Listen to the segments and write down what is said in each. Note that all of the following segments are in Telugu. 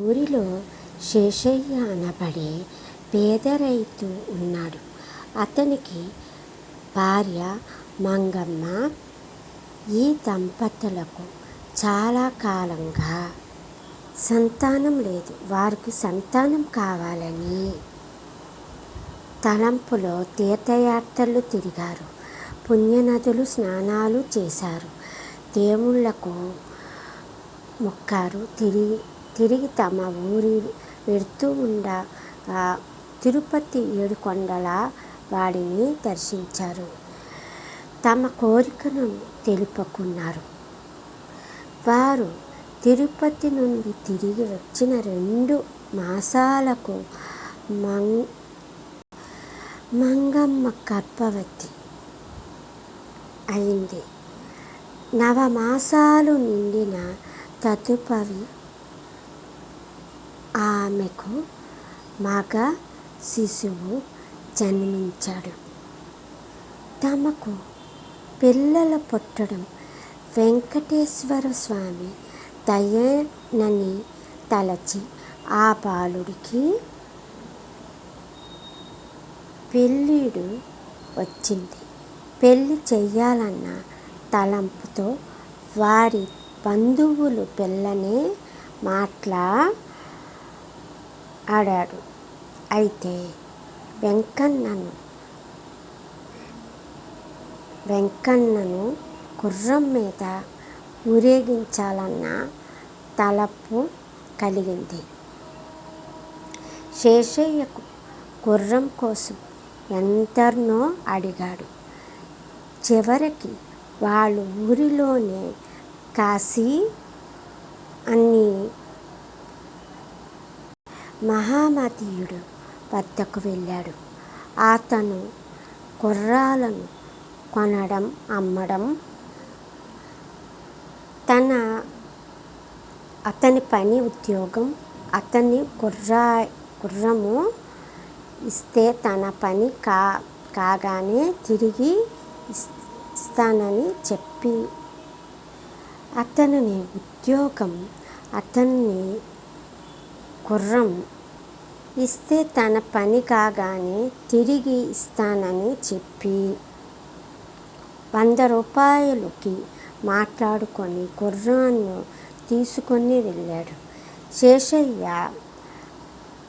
ఊరిలో శేషయ్య అనబడే పేద రైతు ఉన్నాడు. అతనికి భార్య మంగమ్మ. ఈ దంపతులకు చాలా కాలంగా సంతానం లేదు. వారికి సంతానం కావాలని తలంపులో తీర్థయాత్రలు తిరిగారు. పుణ్యనదులు స్నానాలు చేశారు. దేవుళ్ళకు మొక్కారు. తిరిగి తిరిగి తమ ఊరి వెడుతూ ఉండగా తిరుపతి ఏడుకొండల వాడిని దర్శించారు. తమ కోరికను తెలుపుకున్నారు. వారు తిరుపతి నుండి తిరిగి వచ్చిన రెండు మాసాలకు మంగమ్మ గర్భవతి అయింది. నవమాసాలు నిండిన తదుపరి ఆమెకు మగ శిశువు జన్మించాడు. తమకు పిల్లల పుట్టడం వెంకటేశ్వర స్వామి దయనని తలచి ఆ బాలుడికి పెళ్ళిడు వచ్చింది. పెళ్ళి చెయ్యాలన్న తలంపుతో వారి బంధువులు పిల్లనే మాట్లా ఆడాడు అయితే వెంకన్నను వెంకన్నను గుర్రం మీద ఊరేగించాలన్న తలపు కలిగింది. శేషయ్యకు గుర్రం కోసం ఎంతనో అడిగాడు. చివరికి వాళ్ళ ఊరిలోనే కాశీ అన్నీ మహామతీయుడు వద్దకు వెళ్ళాడు. అతను గుర్రాలను కొనడం, అమ్మడం తన అతని పని. ఉద్యోగం. అతని గుర్రము ఇస్తే తన పని కా కాగానే తిరిగి ఇస్తానని చెప్పి అతనిని ఉద్యోగం. అతన్ని గుర్రం ఇస్తే తన పని కాగానే తిరిగి ఇస్తానని చెప్పి వంద రూపాయలకి మాట్లాడుకొని గుర్రాన్ని తీసుకొని వెళ్ళాడు. శేషయ్య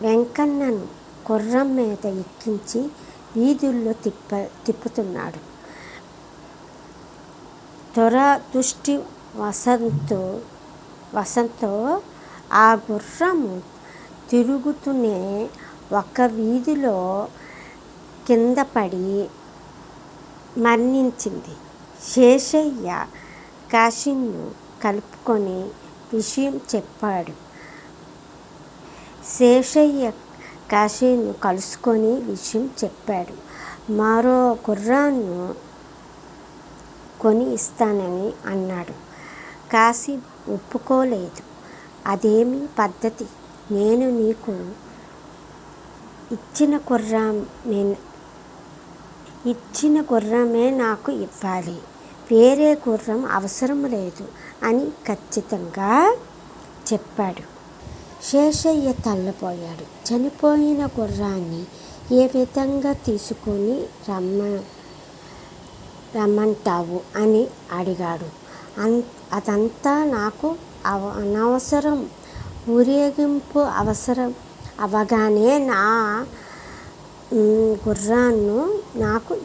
వెంకన్నను గుర్రం మీద ఎక్కించి వీధుల్లో తిప్ప తిప్పుతున్నాడు. దురదృష్టవశాత్తు ఆ గుర్రం తిరుగుతూనే ఒక వీధిలో కింద పడి మరణించింది. శేషయ్య కాశిన్ను కలుపుకొని విషయం చెప్పాడు. శేషయ్య కాశీను కలుసుకొని విషయం చెప్పాడు. మరో గుర్రాన్ని కొని ఇస్తానని అన్నాడు. కాశీ ఒప్పుకోలేదు. అదేమి పద్ధతి? నేను నీకు ఇచ్చిన గుర్రమే నాకు ఇవ్వాలి. వేరే గుర్రం అవసరం లేదు అని ఖచ్చితంగా చెప్పాడు. శేషయ్య తల్లిపోయాడు చనిపోయిన గుర్రాన్ని ఏ విధంగా తీసుకొని రమ్మ రమ్మంటావు? అని అడిగాడు. అదంతా నాకు అనవసరం. ఊరేగింపు అవసరం అవగానే నా గుర్రాన్ని నాకు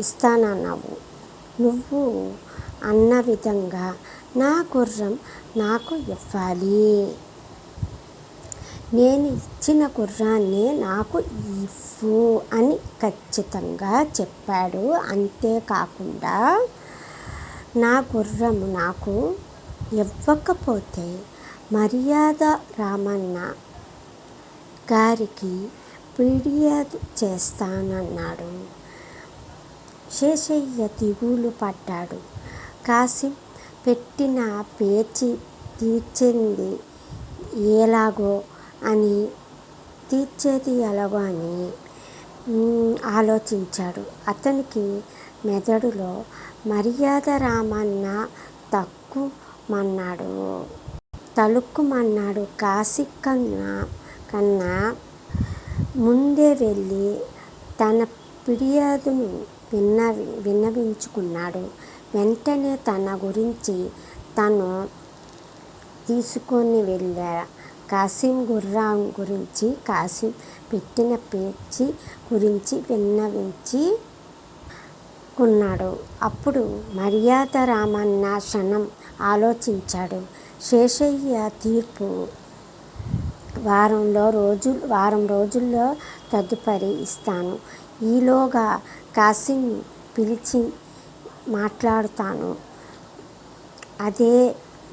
ఇస్తానన్నావు. నువ్వు అన్న విధంగా నా గుర్రం నాకు ఇవ్వాలి. నేను ఇచ్చిన గుర్రాన్ని నాకు ఇవ్వు అని ఖచ్చితంగా చెప్పాడు. అంతేకాకుండా నా గుర్రం నాకు ఇవ్వకపోతే మర్యాద రామన్న గారికి ఫిర్యాదు చేస్తానన్నాడు. శేషయ్య దిగులు పడ్డాడు. కాసిం పెట్టిన పేచీ తీర్చేది ఎలాగో అని ఆలోచించాడు. అతనికి మెదడులో మర్యాద రామన్న తక్కువ మన్నాడు తలుక్కుమన్నాడు కాశీ కన్నా కన్నా ముందే వెళ్ళి తన ఫిర్యాదును విన్నవి విన్నవించుకున్నాడు. వెంటనే తన గురించి తను తీసుకొని వెళ్ళా కాసిం గుర్రాం గురించి, కాసిం పెట్టిన పేర్చి గురించి విన్నవించి కున్నాడు. అప్పుడు మర్యాద రామన్న క్షణం ఆలోచించాడు. శేషయ్య తీర్పు వారంలో రోజు వారం రోజుల్లో తదుపరి ఇస్తాను. ఈలోగా కాసిం పిలిచి మాట్లాడుతాను అదే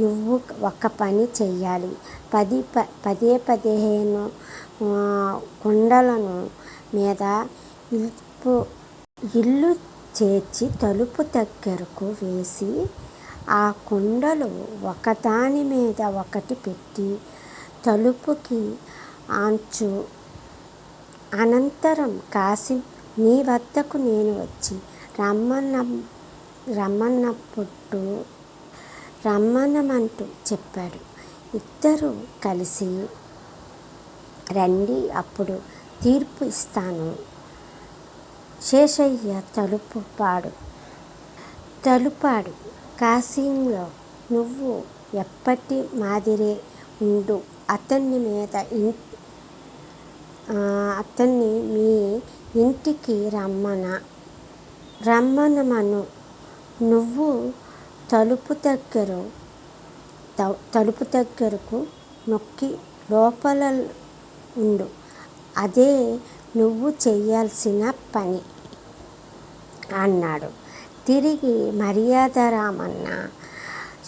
నువ్వు ఒక పని చెయ్యాలి. పది ప పదే పదిహేను కొండలను మీద ఇల్పు ఇల్లు చేర్చి తలుపు దగ్గరకు వేసి, ఆ కుండలు ఒకదాని మీద ఒకటి పెట్టి తలుపుకి అంచు అనంతరం కాసిం నీ వద్దకు నేను వచ్చి రమ్మన్న రమ్మన్నప్పుడు రమ్మనమంటూ చెప్పాడు. ఇద్దరూ కలిసి రండి అప్పుడు తీర్పు ఇస్తాను. శేషయ్య తలుపాడు. కాశీంలో నువ్వు ఎప్పటి మాదిరే ఉండు. అతన్ని మీద అతన్ని మీ ఇంటికి రమ్మనమను. నువ్వు తలుపు దగ్గర తలుపు దగ్గరకు నొక్కి లోపల ఉండు. అదే నువ్వు చేయాల్సిన పని అన్నాడు. తిరిగి మర్యాదరామన్న.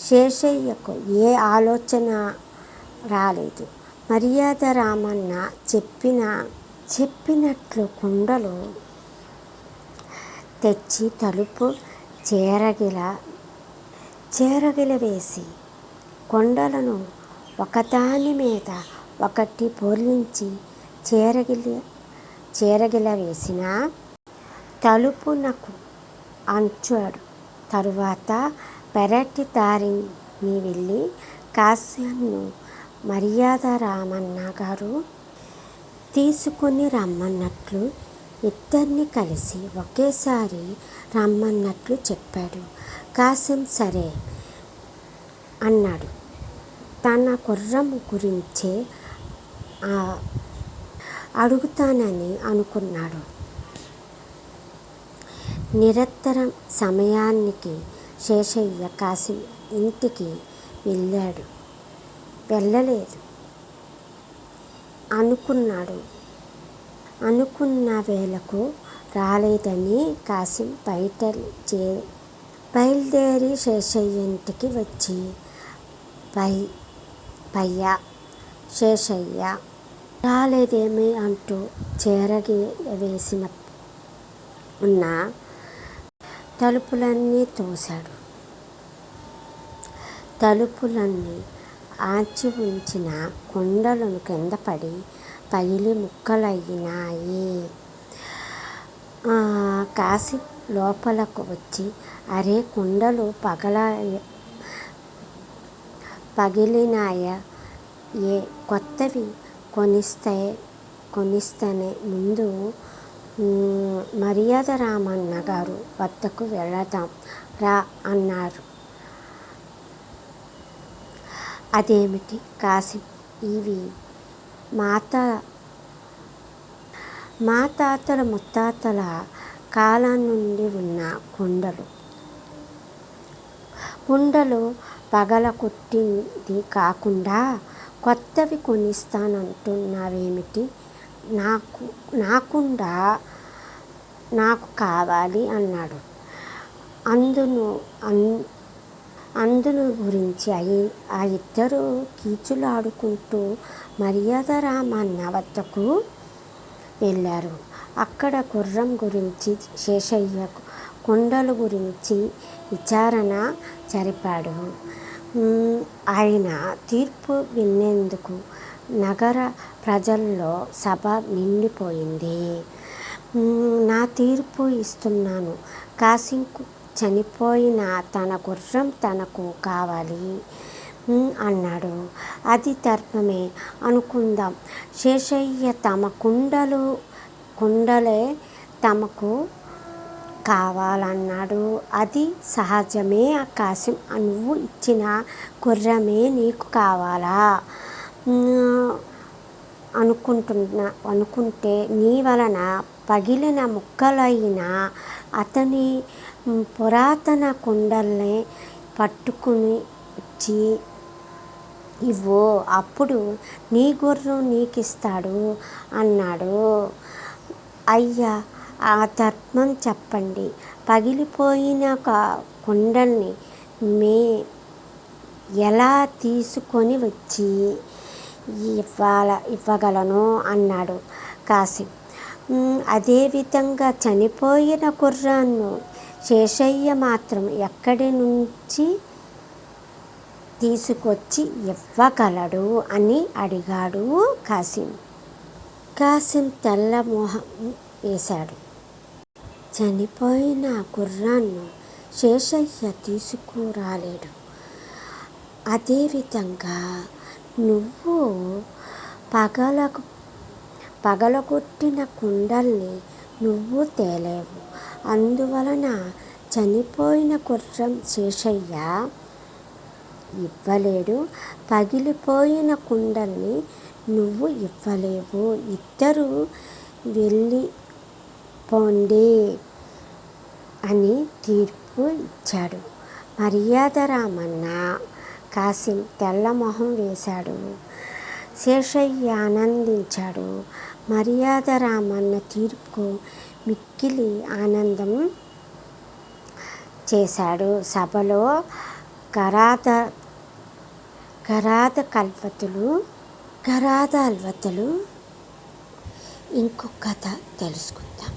శేషయ్యకు ఏ ఆలోచన రాలేదు. మర్యాదరామన్న చెప్పినట్లు కుండలు తెచ్చి తలుపు చేరగీల వేసి, కొండలను ఒకదాని మీద ఒకటి పొర్లించి చేరగిలి వేసిన తలుపునకు అంచాడు. తరువాత పెరటి దారిని వెళ్ళి కాశీమ్ను మర్యాద రామన్న గారు తీసుకొని రమ్మన్నట్లు ఇద్దరిని కలిసి ఒకేసారి రమ్మన్నట్లు చెప్పాడు. కాశ్యం సరే అన్నాడు. తన గుర్రం గురించే అడుగుతానని అనుకున్నాడు. నిరంతరం సమయానికి శేషయ్య కాశీ ఇంటికి వెళ్ళాడు వెళ్ళలేదు అనుకున్నాడు. అనుకున్న వేళకు రాలేదని కాశీ బయలుదేరి శేషయ్య ఇంటికి వచ్చి పై పయ్యా! శేషయ్య రాలేదేమి? అంటూ చేరగి వేసిన ఉన్న తలుపులన్నీ తోశాడు. తలుపులన్నీ ఆచి ఉంచిన కుండలను కింద పడి పగిలి ముక్కలయినాయి. కాశీ లోపలకు వచ్చి అరే కుండలు పగిలినాయే కొత్తవి కొనిస్తే కొనిస్తేనే ముందు మర్యాద రామన్న గారు వద్దకు వెళదాం రా అన్నారు. అదేమిటి కాశీ ఇవి మా తాతల ముత్తాతల కాలం నుండి ఉన్న కుండలు. కుండలు పగల కొట్టింది కాకుండా కొత్తవి కొనిస్తానంటున్నావేమిటి? నాకుండ నాకు కావాలి అన్నాడు. అందును అందును గురించి ఆ ఇద్దరు కీచులాడుకుంటూ మర్యాదరామన్న వద్దకు వెళ్ళారు. అక్కడ గుర్రం గురించి శేషయ్య కొండల గురించి విచారణ జరిపాడు. ఆయన తీర్పు వినేందుకు నగర ప్రజల్లో సభ నిండిపోయింది. నా తీర్పు ఇస్తున్నాను. కాసింకు చనిపోయిన తన గుర్రం తనకు కావాలి. అన్నాడు అది తర్పమే అనుకుందాం శేషయ్య తమ కుండలు కుండలే తమకు కావాలన్నాడు. అది సహజమే ఆకాశం. నువ్వు ఇచ్చిన గుర్రమే నీకు కావాలా? అనుకుంటున్నా అనుకుంటే నీ వలన పగిలిన ముక్కలైన అతని పురాతన కుండల్ని పట్టుకుని వచ్చి ఇవ్వు అప్పుడు నీ గుర్రం నీకిస్తాడు అన్నాడు. అయ్యా ఆ ధర్మం చెప్పండి. పగిలిపోయిన ఒక కుండల్ని మే ఎలా తీసుకొని వచ్చి ఇవ్వాల ఇవ్వగలను అన్నాడు కాశీ. అదేవిధంగా చనిపోయిన కుర్రాన్ను శేషయ్య మాత్రం ఎక్కడి నుంచి తీసుకొచ్చి ఇవ్వగలడు అని అడిగాడు కాసిం కాసిం తెల్ల మొహం వేశాడు. చనిపోయిన గుర్రాన్ని శేషయ్య తీసుకురాలేడు. అదేవిధంగా నువ్వు పగలకు పగలగొట్టిన కుండల్ని నువ్వు తేలేవు. అందువలన చనిపోయిన గుర్రం శేషయ్య ఇవ్వలేడు. పగిలిపోయిన కుండల్ని నువ్వు ఇవ్వలేవు. ఇద్దరు వెళ్ళి పోండి అని తీర్పు ఇచ్చాడు. మర్యాద రామన్న కాసిం తెల్లమొహం వేశాడు. శేషయ్య ఆనందించాడు. మర్యాద రామన్న తీర్పు మిక్కిలి ఆనందం చేశాడు. సభలో గరాద గరాద కల్పతులు గరాద అల్వతలు. ఇంకొక కథ తెలుసుకుందాం.